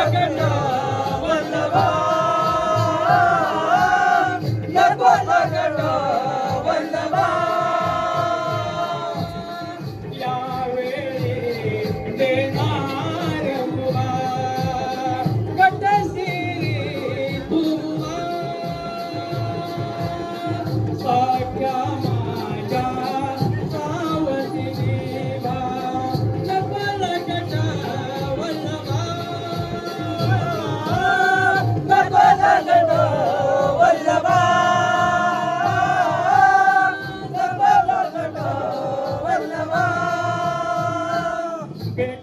থাকে না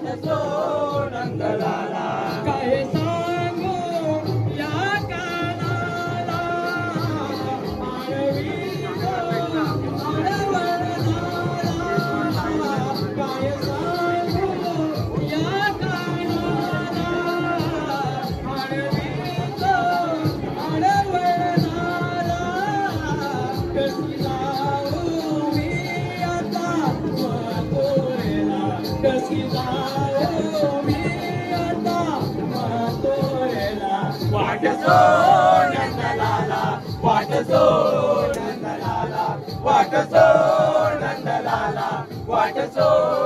Wonderful. वाटतो नंदलाला वाटतो नंदलाला वाटतो नंदलाला वाटतो